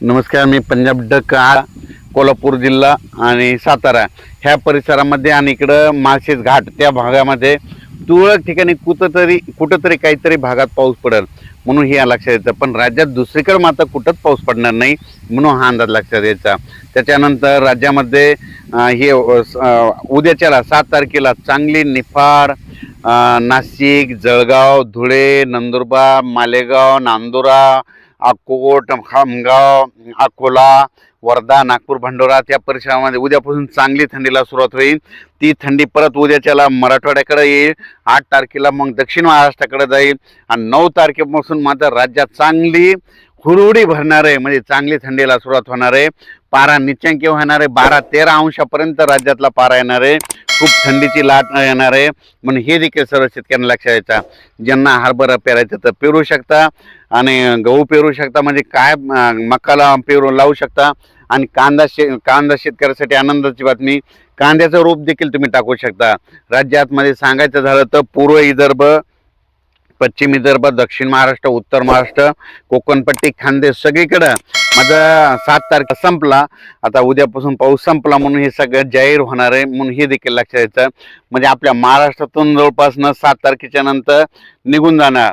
नमस्कार मी पंजाब डक आ कोल्हापूर जिल्हा आणि सातारा. ह्या परिसरामध्ये आणि इकडं माळशेज घाट त्या भागामध्ये तुरळक ठिकाणी कुठंतरी कुठंतरी काहीतरी भागात पाऊस पडेल म्हणून हे लक्षात येतं. पण राज्यात दुसरीकडे मात्र कुठंच पाऊस पडणार नाही म्हणून हा अंदाज लक्षात यायचा. त्याच्यानंतर राज्यामध्ये हे उद्याच्याला सात तारखेला चांगली निफाड नाशिक जळगाव धुळे नंदुरबार मालेगाव नांदुरा अकोट खामगाव अकोला वर्धा नागपूर भंडोरा त्या परिसरामध्ये उद्यापासून चांगली थंडीला सुरुवात होईल. ती थंडी परत उद्याच्याला मराठवाड्याकडे येईल. आठ तारखेला मग दक्षिण महाराष्ट्राकडे जाईल. आणि नऊ तारखेपासून मात्र राज्यात चांगली हुरहुडी भरणार आहे. म्हणजे चांगली थंडीला सुरुवात होणार आहे. पारा निच्चांकी होणार आहे. बारा तेरा अंशापर्यंत राज्यातला पारा येणार आहे. खूप थंडीची लाट येणार आहे. म्हणून हे देखील सर्व शेतकऱ्यांना लक्षात द्यायचा ज्यांना हरभरा पेरायचं तर पेरू शकता. आणि गहू पेरू शकता म्हणजे काय मक्काला मकाला पेरू लावू शकता. आणि कांदा शे कांदा शेतकऱ्यासाठी आनंदाची बातमी कांद्याचं रोप देखील तुम्ही टाकू शकता. राज्यातमध्ये सांगायचं झालं तर पूर्व विदर्भ पश्चिम विदर्भ दक्षिण महाराष्ट्र उत्तर महाराष्ट्र कोकणपट्टी खांदे सगळीकडं माझा सात तारखा संपला. आता उद्यापासून पाऊस संपला म्हणून हे सगळं जाहीर होणार आहे म्हणून हे देखील लक्षात यायचं म्हणजे आपल्या महाराष्ट्रातून जवळपासनं सात तारखेच्या नंतर निघून जाणार.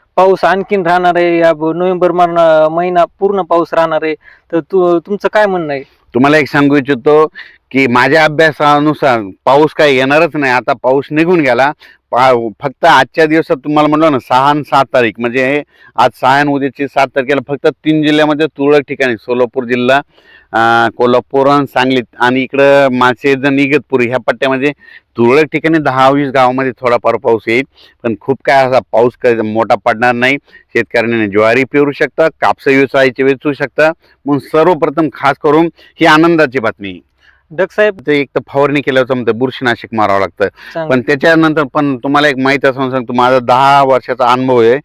पाऊस आणखीन राहणार आहे. या ब- नोव्हेंबर महिना महिना पूर्ण पाऊस राहणार आहे. तर तू तुमचं काय म्हणणं आहे? तुम्हाला एक सांगू इच्छितो की माझ्या अभ्यासानुसार पाऊस काही येणारच नाही. आता पाऊस निघून गेला. पा फक्त आजच्या दिवसात तुम्हाला म्हणलं ना सहा आणि सात तारीख. म्हणजे आज सहा आणि उद्याची सात तारखेला फक्त तीन जिल्ह्यामध्ये तुरळक ठिकाणी सोलापूर जिल्हा कोल्हापूर आणि सांगली आणि इकडं माळशेज आणि इगतपुरी ह्या पट्ट्यामध्ये तुरळक ठिकाणी दहा वीस गावामध्ये थोडाफार पाऊस येईल. पण खूप काय असा पाऊस काय मोठा पडणार नाही. शेतकऱ्यांनी ज्वारी पेरू शकता कापसा व्यवसायाचे वेचू शकता. म्हणून सर्वप्रथम खास करून ही आनंदाची बातमी. साहेब ते एक तर फवारणी केल्याचं म्हणतं बुरशीनाशक मारावं लागतं. पण त्याच्यानंतर पण तुम्हाला एक माहिती असं सांगतो माझा दहा वर्षाचा अनुभव आहे.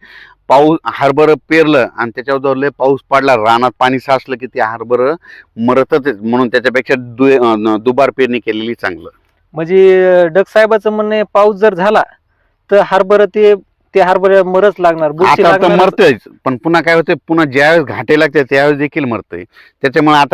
पाऊस हरभरं पेरलं आणि त्याच्यावर जर लय पाऊस पडला रानात पाणी साचलं की ते हरभरं मरतच. म्हणून त्याच्यापेक्षा दु दुबार पेरणी केलेली चांगलं. म्हणजे डक साहेबाचं म्हणणं पाऊस जर झाला तर हरभरा ते ते हरभरा मरच लागणार आता मरतच पण पुन्हा काय होतं पुन्हा ज्यावेळेस घाटे लागते त्यावेळेस देखील मरतंय. त्याच्यामुळे आता